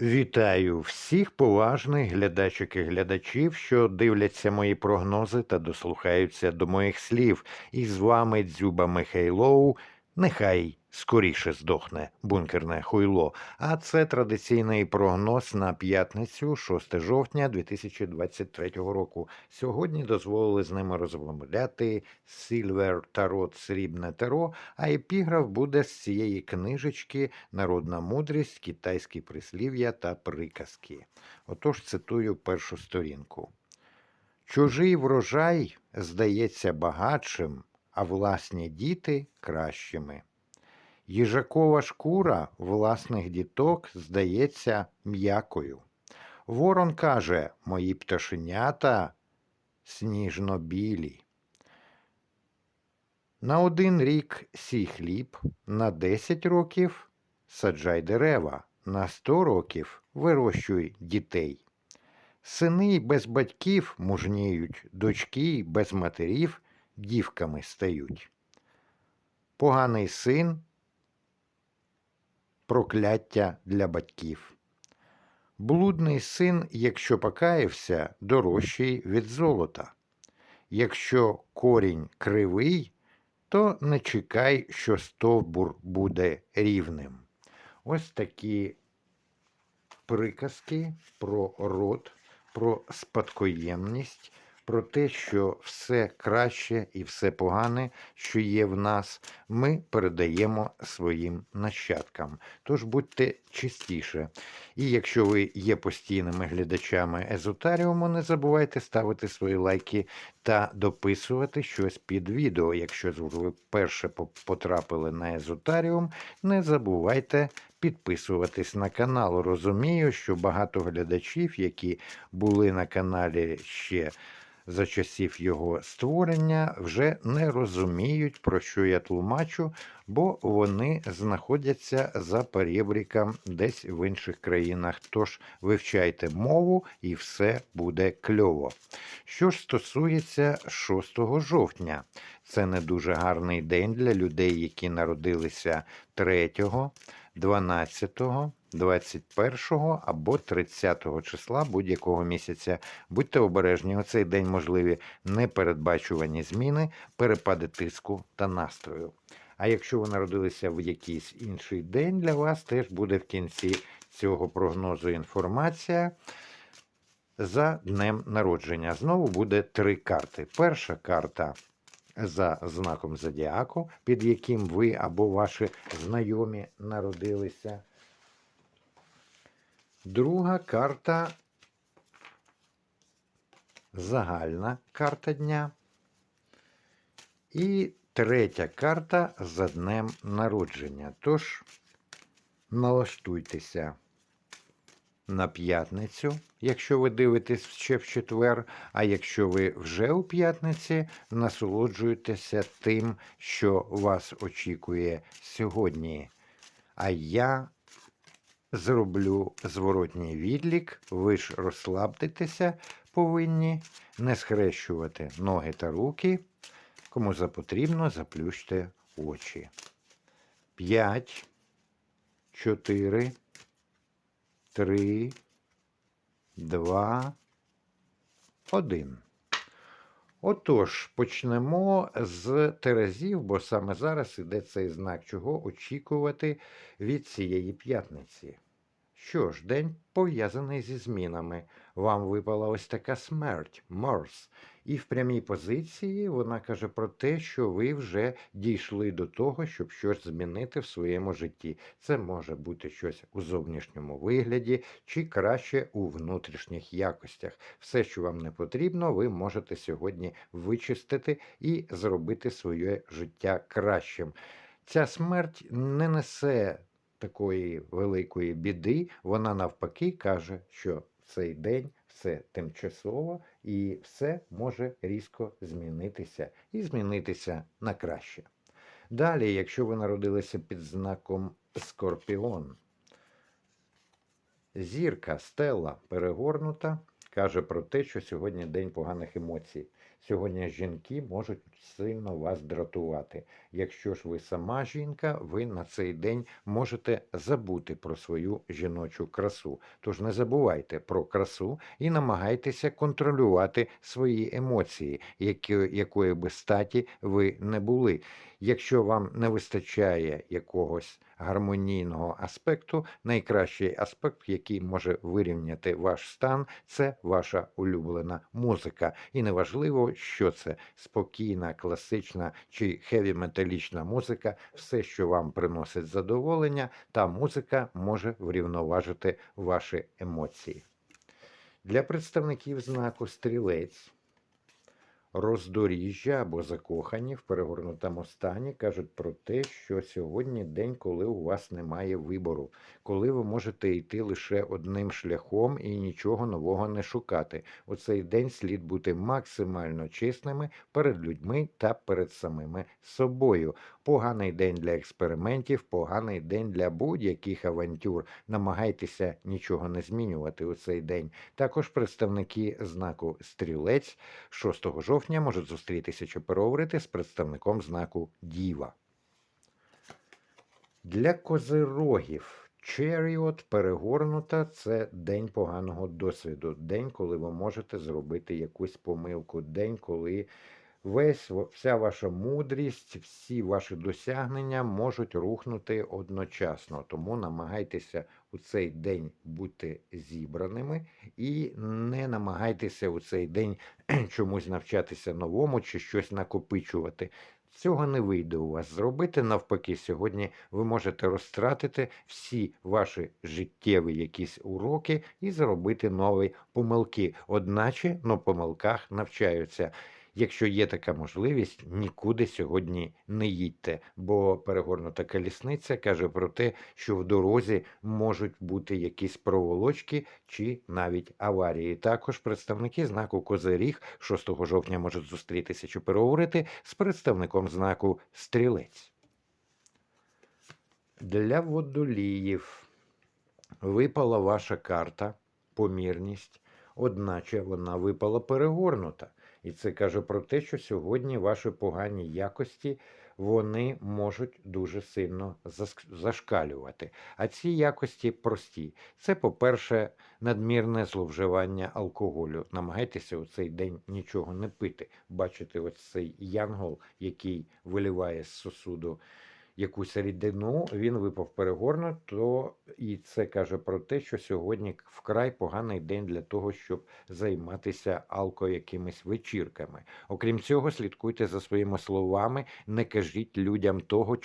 Вітаю всіх поважних глядачок і глядачів, що дивляться мої прогнози та дослухаються до моїх слів. І з вами Дзюба Михайлоу. Нехай скоріше здохне бункерне хуйло. А це традиційний прогноз на п'ятницю, 6 жовтня 2023 року. Сьогодні дозволили з ними розмовляти Silver Tarot Срібне Таро, а епіграф буде з цієї книжечки Народна мудрість, китайські прислів'я та приказки. Отож цитую першу сторінку. Чужий врожай здається багатшим, а власні діти кращими. Їжакова шкура власних діток здається м'якою. Ворон каже, мої пташенята сніжно-білі. На один рік сій хліб, на 10 років саджай дерева, на 100 років вирощуй дітей. Сини без батьків мужніють, дочки без матерів дівками стають. Поганий син прокляття для батьків. Блудний син, якщо покаявся, дорожчий від золота. Якщо корінь кривий, то не чекай, що стовбур буде рівним. Ось такі приказки про род, про спадкоємність, про те, що все краще і все погане, що є в нас, ми передаємо своїм нащадкам. Тож будьте чистіше. І якщо ви є постійними глядачами езотаріуму, не забувайте ставити свої лайки та дописувати щось під відео. Якщо ви вперше потрапили на езотаріум, не забувайте підписуватись на канал. Розумію, що багато глядачів, які були на каналі ще за часів його створення, вже не розуміють, про що я тлумачу, бо вони знаходяться за перебріком десь в інших країнах. Тож вивчайте мову і все буде кльово. Що ж стосується 6 жовтня, це не дуже гарний день для людей, які народилися 3, 12, 21 або 30 числа будь-якого місяця. Будьте обережні, у цей день можливі непередбачувані зміни, перепади тиску та настрою. А якщо ви народилися в якийсь інший день, для вас теж буде в кінці цього прогнозу інформація за днем народження. Знову буде три карти. Перша карта за знаком зодіаку, під яким ви або ваші знайомі народилися. Друга карта загальна карта дня. І третя карта за днем народження. Тож налаштуйтеся на п'ятницю, якщо ви дивитесь ще в четвер. А якщо ви вже у п'ятниці, насолоджуйтеся тим, що вас очікує сьогодні. А я зроблю зворотній відлік, ви ж розслабтеся повинні, не схрещувати ноги та руки. Кому запотрібно, заплющте очі. П'ять, чотири, три, два, один. Отож, почнемо з Терезів, бо саме зараз іде цей знак, чого очікувати від цієї п'ятниці. Що ж, день пов'язаний зі змінами. Вам випала ось така смерть, Морс. І в прямій позиції вона каже про те, що ви вже дійшли до того, щоб щось змінити в своєму житті. Це може бути щось у зовнішньому вигляді, чи краще у внутрішніх якостях. Все, що вам не потрібно, ви можете сьогодні вичистити і зробити своє життя кращим. Ця смерть не несе такої великої біди, вона навпаки каже, що цей день все тимчасово і все може різко змінитися і змінитися на краще. Далі, якщо ви народилися під знаком Скорпіон, зірка стела перегорнута, каже про те, що сьогодні день поганих емоцій. Сьогодні жінки можуть сильно вас дратувати. Якщо ж ви сама жінка, ви на цей день можете забути про свою жіночу красу. Тож не забувайте про красу і намагайтеся контролювати свої емоції, які, якої би статі ви не були. Якщо вам не вистачає якогось гармонійного аспекту, найкращий аспект, який може вирівняти ваш стан, це ваша улюблена музика. І неважливо, що це спокійна, класична чи хеві-металічна музика, все, що вам приносить задоволення, та музика може врівноважити ваші емоції. Для представників знаку стрілець роздоріжжя або закохані в перегорнутому стані кажуть про те, що сьогодні день, коли у вас немає вибору, коли ви можете йти лише одним шляхом і нічого нового не шукати. У цей день слід бути максимально чесними перед людьми та перед самими собою. Поганий день для експериментів, поганий день для будь-яких авантюр. Намагайтеся нічого не змінювати у цей день. Також представники знаку стрілець 6 жовтня можуть зустрітися чи переговорити з представником знаку Діва. Для козирогів Черіот перегорнута це день поганого досвіду, день, коли ви можете зробити якусь помилку, день, коли весь вся ваша мудрість, всі ваші досягнення можуть рухнути одночасно. Тому намагайтеся у цей день бути зібраними і не намагайтеся у цей день чомусь навчатися новому чи щось накопичувати. Цього не вийде у вас зробити. Навпаки, сьогодні ви можете розтратити всі ваші життєві якісь уроки і зробити нові помилки. Одначе на помилках навчаються. Якщо є така можливість, нікуди сьогодні не їдьте, бо перегорнута колісниця каже про те, що в дорозі можуть бути якісь проволочки чи навіть аварії. Також представники знаку Козиріг 6 жовтня можуть зустрітися чи переговорити з представником знаку Стрілець. Для водоліїв випала ваша карта, помірність, одначе вона випала перегорнута. І це каже про те, що сьогодні ваші погані якості вони можуть дуже сильно зашкалювати. А ці якості прості. Це, по-перше, надмірне зловживання алкоголю. Намагайтеся у цей день нічого не пити. Бачите, ось цей янгол, який виливає з сосуду якусь рідину, він випав перегорно, то і це каже про те, що сьогодні вкрай поганий день для того, щоб займатися алко якимись вечірками. Окрім цього, слідкуйте за своїми словами, не кажіть людям того,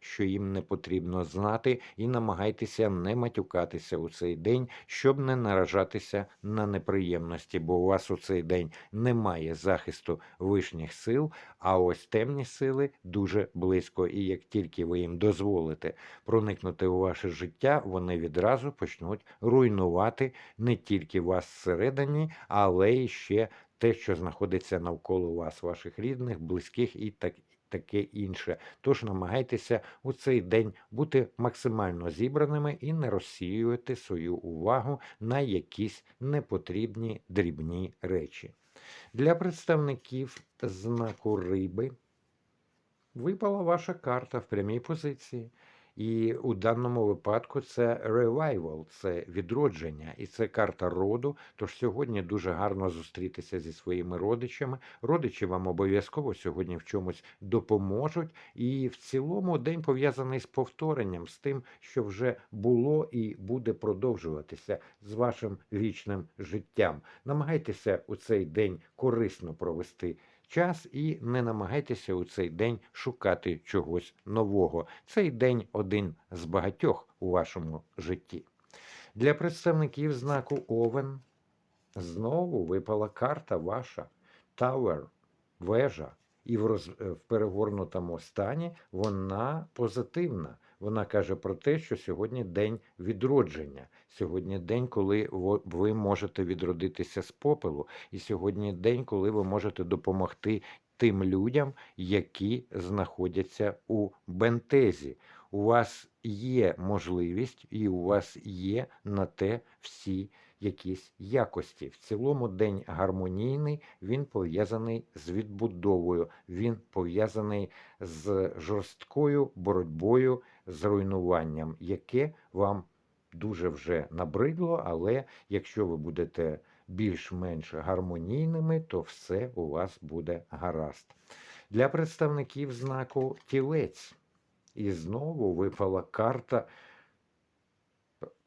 що їм не потрібно знати, і намагайтеся не матюкатися у цей день, щоб не наражатися на неприємності, бо у вас у цей день немає захисту вишніх сил, а ось темні сили дуже близько. І як тільки ви їм дозволите проникнути у ваше життя, вони відразу почнуть руйнувати не тільки вас всередині, але й ще те, що знаходиться навколо вас, ваших рідних, близьких і так. Таке інше, тож намагайтеся у цей день бути максимально зібраними і не розсіювати свою увагу на якісь непотрібні дрібні речі. Для представників знаку риби випала ваша карта в прямій позиції. І у даному випадку це revival, це відродження, і це карта роду. Тож сьогодні дуже гарно зустрітися зі своїми родичами. Родичі вам обов'язково сьогодні в чомусь допоможуть. І в цілому день пов'язаний з повторенням, з тим, що вже було і буде продовжуватися з вашим вічним життям. Намагайтеся у цей день корисно провести час і не намагайтеся у цей день шукати чогось нового. Цей день один з багатьох у вашому житті. Для представників знаку Овен знову випала карта ваша Tower, вежа, і в, роз... в перегорнутому стані вона позитивна. Вона каже про те, що сьогодні день відродження, сьогодні день, коли ви можете відродитися з попелу, і сьогодні день, коли ви можете допомогти тим людям, які знаходяться у бентезі. У вас є можливість і у вас є на те всі якісь якості. В цілому день гармонійний, він пов'язаний з відбудовою, він пов'язаний з жорсткою боротьбою з руйнуванням, яке вам дуже вже набридло, але якщо ви будете більш-менш гармонійними, то все у вас буде гаразд. Для представників знаку тілець. І знову випала карта,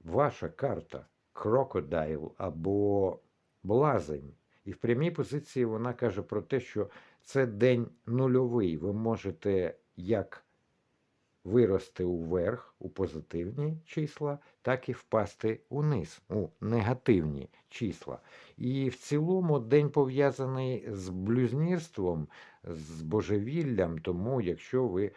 ваша карта крокодайл або блазень. І в прямій позиції вона каже про те, що це день нульовий. Ви можете як вирости уверх у позитивні числа, так і впасти униз у негативні числа. І в цілому день пов'язаний з блюзнірством, з божевіллям. Тому, якщо ви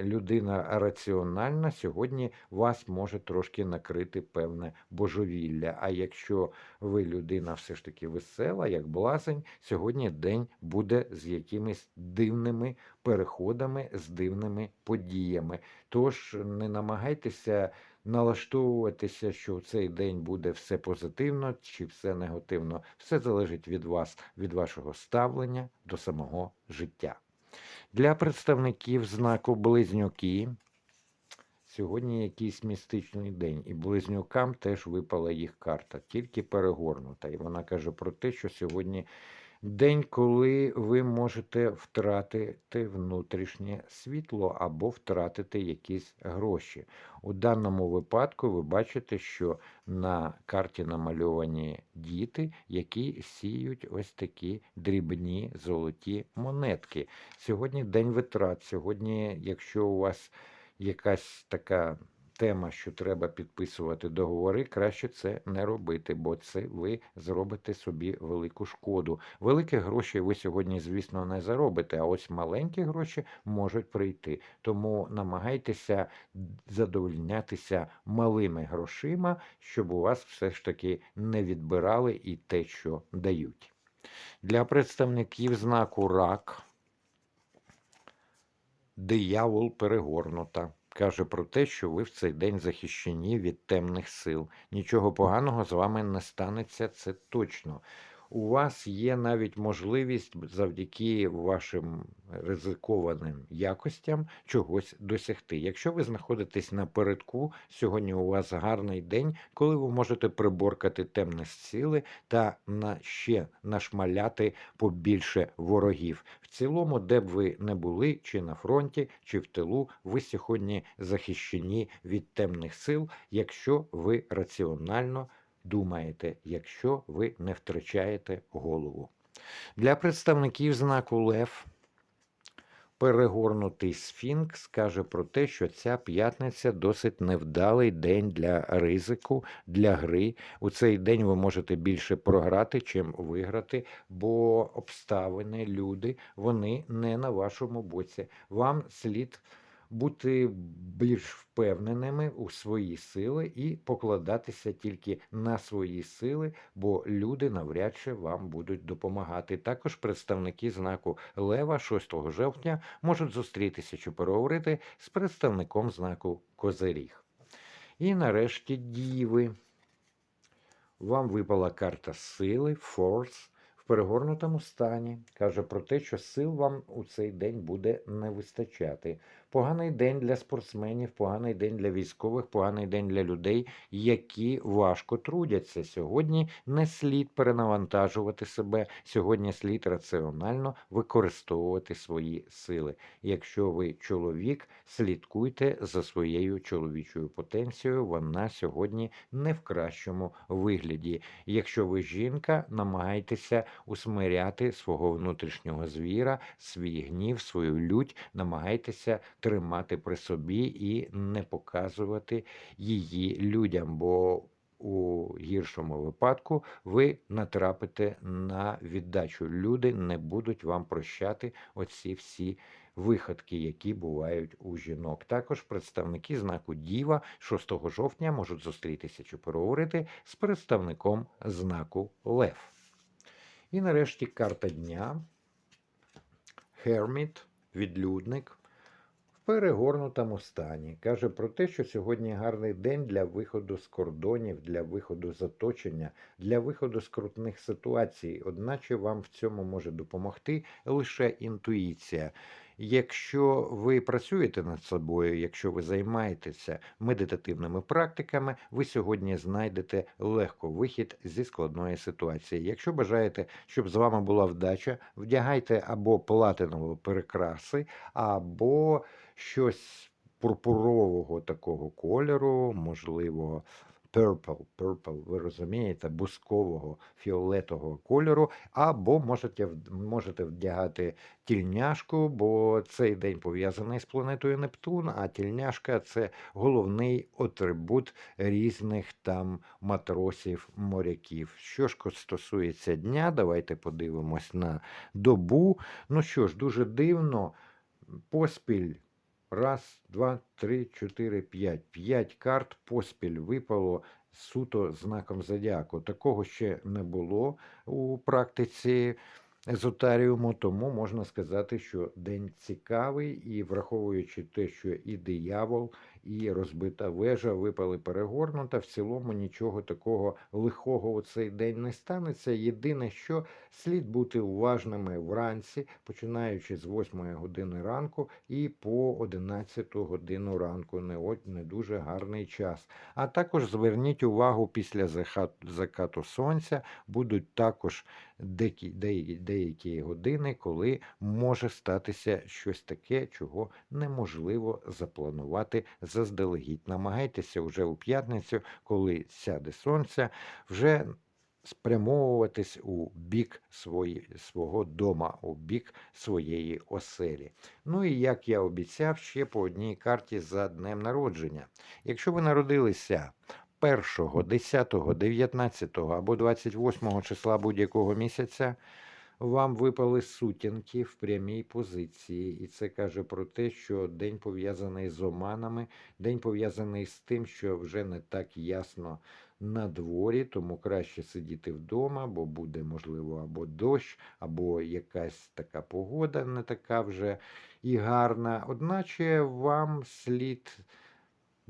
людина раціональна, сьогодні вас може трошки накрити певне божевілля. А якщо ви людина все ж таки весела, як блазень, сьогодні день буде з якимись дивними переходами, з дивними подіями. Тож не намагайтеся налаштовуватися, що в цей день буде все позитивно чи все негативно. Все залежить від вас, від вашого ставлення до самого життя. Для представників знаку Близнюки сьогодні якийсь містичний день, і близнюкам теж випала їх карта, тільки перегорнута. І вона каже про те, що сьогодні день, коли ви можете втратити внутрішнє світло або втратити якісь гроші. У даному випадку ви бачите, що на карті намальовані діти, які сіють ось такі дрібні золоті монетки. Сьогодні день витрат. Сьогодні, якщо у вас якась така тема, що треба підписувати договори, краще це не робити, бо це ви зробите собі велику шкоду. Великі гроші ви сьогодні, звісно, не заробите, а ось маленькі гроші можуть прийти. Тому намагайтеся задовольнятися малими грошима, щоб у вас все ж таки не відбирали і те, що дають. Для представників знаку рак диявол перегорнута. Каже про те, що ви в цей день захищені від темних сил. Нічого поганого з вами не станеться, це точно. У вас є навіть можливість завдяки вашим ризикованим якостям чогось досягти. Якщо ви знаходитесь напередку, сьогодні у вас гарний день, коли ви можете приборкати темні сили та на ще нашмаляти побільше ворогів. В цілому, де б ви не були, чи на фронті, чи в тилу, ви сьогодні захищені від темних сил, якщо ви раціонально думаєте, якщо ви не втрачаєте голову. Для представників знаку Лев перегорнутий сфінкс каже про те, що ця п'ятниця досить невдалий день для ризику, для гри. У цей день ви можете більше програти, чим виграти, бо обставини, люди, вони не на вашому боці. Вам слід бути більш впевненими у свої сили і покладатися тільки на свої сили, бо люди навряд чи вам будуть допомагати. Також представники знаку Лева 6 жовтня можуть зустрітися чи переговорити з представником знаку Козиріг. І нарешті діви. Вам випала карта сили, форс в перегорнутому стані. Каже про те, що сил вам у цей день буде не вистачати. Поганий день для спортсменів, поганий день для військових, поганий день для людей, які важко трудяться. Сьогодні не слід перенавантажувати себе. Сьогодні слід раціонально використовувати свої сили. Якщо ви чоловік, слідкуйте за своєю чоловічою потенцією. Вона сьогодні не в кращому вигляді. Якщо ви жінка, намагайтеся усмиряти свого внутрішнього звіра, свій гнів, свою лють, намагайтеся тримати при собі і не показувати її людям. бо у гіршому випадку ви натрапите на віддачу. Люди не будуть вам прощати оці всі виходки, які бувають у жінок. Також представники знаку Діва 6 жовтня можуть зустрітися чи переговорити з представником знаку Лев. І нарешті карта дня. Херміт, відлюдник. Перегорнутому стані. Каже про те, що сьогодні гарний день для виходу з кордонів, для виходу з оточення, для виходу з крутних ситуацій. Одначе вам в цьому може допомогти лише інтуїція. Якщо ви працюєте над собою, якщо ви займаєтеся медитативними практиками, ви сьогодні знайдете легко вихід зі складної ситуації. Якщо бажаєте, щоб з вами була вдача, вдягайте або платинові перекраси, або щось пурпурового такого кольору, можливо, purple, purple, ви розумієте, бускового фіолетового кольору, або можете, можете вдягати тільняшку, бо цей день пов'язаний з планетою Нептун, а тільняшка це головний атрибут різних там матросів, моряків. Що ж стосується дня, давайте подивимось на добу. Ну що ж, дуже дивно, поспіль. Раз, два, три, чотири, п'ять. П'ять карт поспіль випало суто знаком зодіаку. Такого ще не було у практиці езотаріуму, тому можна сказати, що день цікавий, і враховуючи те, що і диявол, і розбита вежа випали перегорнута, в цілому нічого такого лихого у цей день не станеться. Єдине, що слід бути уважними вранці, починаючи з 8 години ранку і по 11 годину ранку. Не, не дуже гарний час. А також зверніть увагу після закату сонця будуть також деякі, деякі, деякі години, коли може статися щось таке, чого неможливо запланувати заздалегідь. Намагайтеся вже у п'ятницю, коли сяде сонце, вже спрямовуватись у бік свої, свого дома, у бік своєї оселі. Ну і як я обіцяв, ще по одній карті за днем народження. Якщо ви народилися 1, 10, 19 або 28 числа будь-якого місяця, вам випали сутінки в прямій позиції, і це каже про те, що день пов'язаний з оманами, день пов'язаний з тим, що вже не так ясно на дворі, тому краще сидіти вдома, бо буде, можливо, або дощ, або якась така погода не така вже і гарна. Одначе вам слід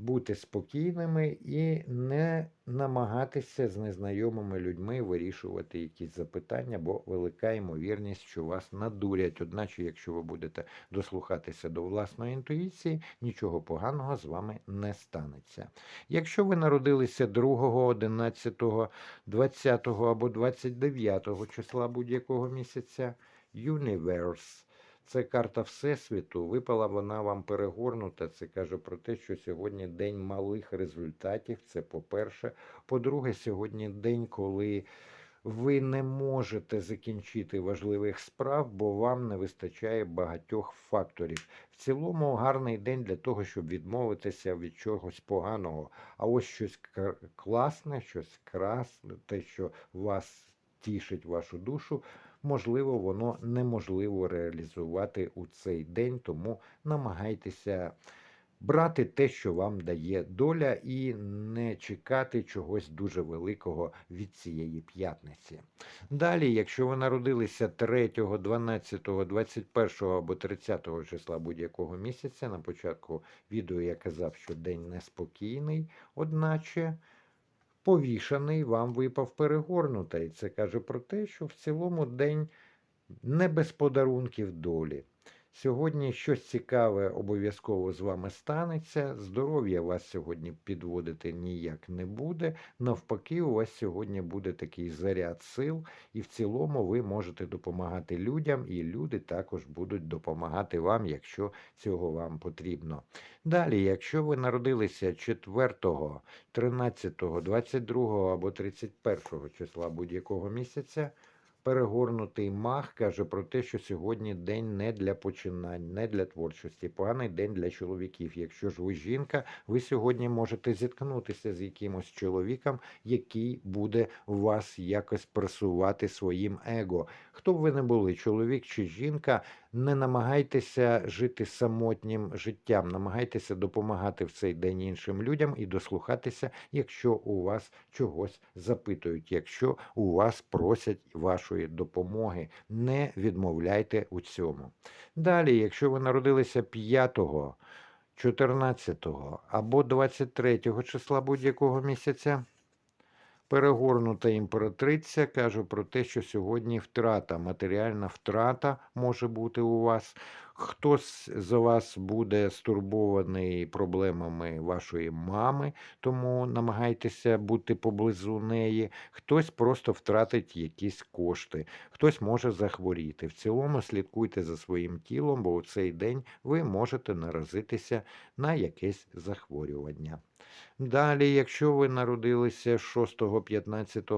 бути спокійними і не намагатися з незнайомими людьми вирішувати якісь запитання, бо велика ймовірність, що вас надурять. Одначе, якщо ви будете дослухатися до власної інтуїції, нічого поганого з вами не станеться. Якщо ви народилися 2, 11, 20 або 29 числа будь-якого місяця, Universe це карта Всесвіту. Випала вона вам перегорнута. Це каже про те, що сьогодні день малих результатів. Це по-перше. По-друге, сьогодні день, коли ви не можете закінчити важливих справ, бо вам не вистачає багатьох факторів. В цілому гарний день для того, щоб відмовитися від чогось поганого. А ось щось класне, щось красне, те, що вас тішить вашу душу, можливо, воно неможливо реалізувати у цей день, тому намагайтеся брати те, що вам дає доля, і не чекати чогось дуже великого від цієї п'ятниці. Далі, якщо ви народилися 3, 12, 21 або 30 числа будь-якого місяця, на початку відео я казав, що день неспокійний, одначе повішаний вам випав перегорнутий. Це каже про те, що в цілому день не без подарунків долі. Сьогодні щось цікаве обов'язково з вами станеться. Здоров'я вас сьогодні підводити ніяк не буде. Навпаки, у вас сьогодні буде такий заряд сил, і в цілому ви можете допомагати людям, і люди також будуть допомагати вам, якщо цього вам потрібно. Далі, якщо ви народилися 4, 13, 22 або 31 числа будь-якого місяця, перегорнутий мах каже про те, що сьогодні день не для починань, не для творчості, поганий день для чоловіків. Якщо ж ви жінка, ви сьогодні можете зіткнутися з якимось чоловіком, який буде вас якось пресувати своїм его. Хто б ви не були, чоловік чи жінка, Не намагайтеся жити самотнім життям, намагайтеся допомагати в цей день іншим людям і дослухатися, якщо у вас чогось запитують, якщо у вас просять вашої допомоги. Не відмовляйте у цьому. Далі, якщо ви народилися 5, 14 або 23 числа будь-якого місяця, перегорнута імператриця каже про те, що сьогодні втрата, матеріальна втрата може бути у вас. Хтось за вас буде стурбований проблемами вашої мами, тому намагайтеся бути поблизу неї. Хтось просто втратить якісь кошти, хтось може захворіти. В цілому слідкуйте за своїм тілом, бо у цей день ви можете наразитися на якесь захворювання. Далі, якщо ви народилися 6, 15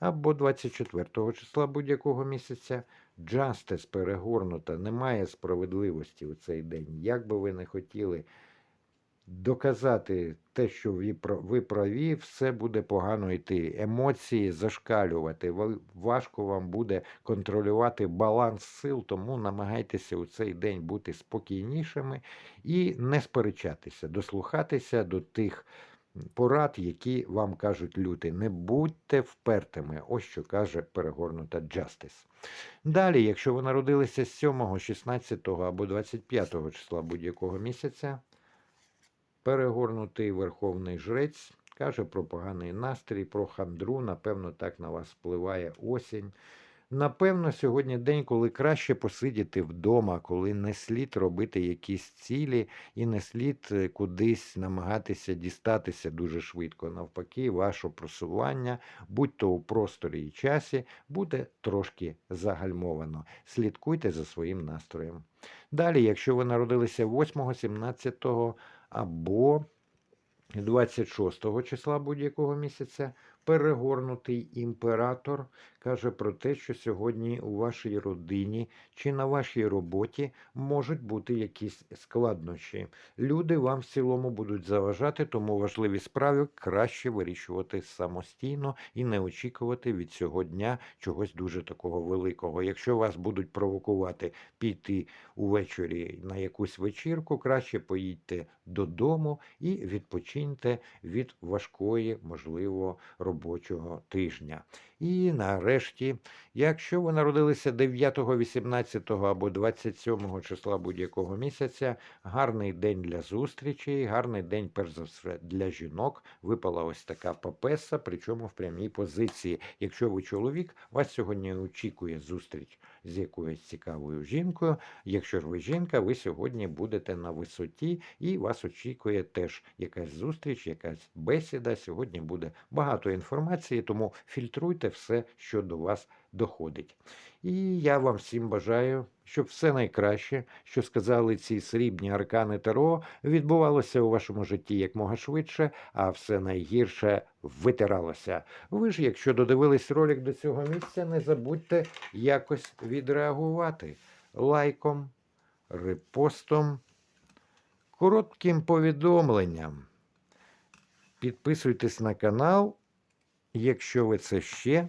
або 24 числа будь-якого місяця, джастес перегорнута, немає справедливості у цей день. Як би ви не хотіли доказати те, що ви праві, все буде погано йти. Емоції зашкалювати. ва- Важко вам буде контролювати баланс сил, тому намагайтеся у цей день бути спокійнішими і не сперечатися, дослухатися до тих порад, які вам кажуть люди. Не будьте впертими. Ось що каже перегорнута Justice. Далі, якщо ви народилися 7, 16 або 25 числа будь-якого місяця, перегорнутий верховний жрець каже про поганий настрій, про хандру. Напевно, так на вас впливає осінь. Напевно, сьогодні день, коли краще посидіти вдома, коли не слід робити якісь цілі і не слід е, кудись намагатися дістатися дуже швидко. Навпаки, ваше просування, будь то у просторі і часі, буде трошки загальмовано. Слідкуйте за своїм настроєм. Далі, якщо ви народилися 8, 17 або 26 числа будь-якого місяця, перегорнутий імператор каже про те, що сьогодні у вашій родині чи на вашій роботі можуть бути якісь складнощі. Люди вам в цілому будуть заважати, тому важливі справи краще вирішувати самостійно і не очікувати від цього дня чогось дуже такого великого. Якщо вас будуть провокувати піти увечері на якусь вечірку, краще поїдьте додому і відпочиньте від важкої, можливо, робочого тижня. І нарешті, якщо ви народилися 9, 18 або 27 числа будь-якого місяця, гарний день для зустрічей, гарний день, перш за все, для жінок. Випала ось така папеса, причому в прямій позиції. Якщо ви чоловік, вас сьогодні очікує зустріч з якоюсь цікавою жінкою. Якщо ж ви жінка, ви сьогодні будете на висоті і вас очікує теж якась зустріч, якась бесіда. Сьогодні буде багато інформації, тому фільтруйте все, що до вас доходить. І я вам всім бажаю, щоб все найкраще, що сказали ці срібні аркани Таро, відбувалося у вашому житті якмога швидше, а все найгірше витиралося. Ви ж, якщо додивились ролик до цього місця, не забудьте якось відреагувати лайком, репостом, коротким повідомленням. Підписуйтесь на канал, якщо ви це ще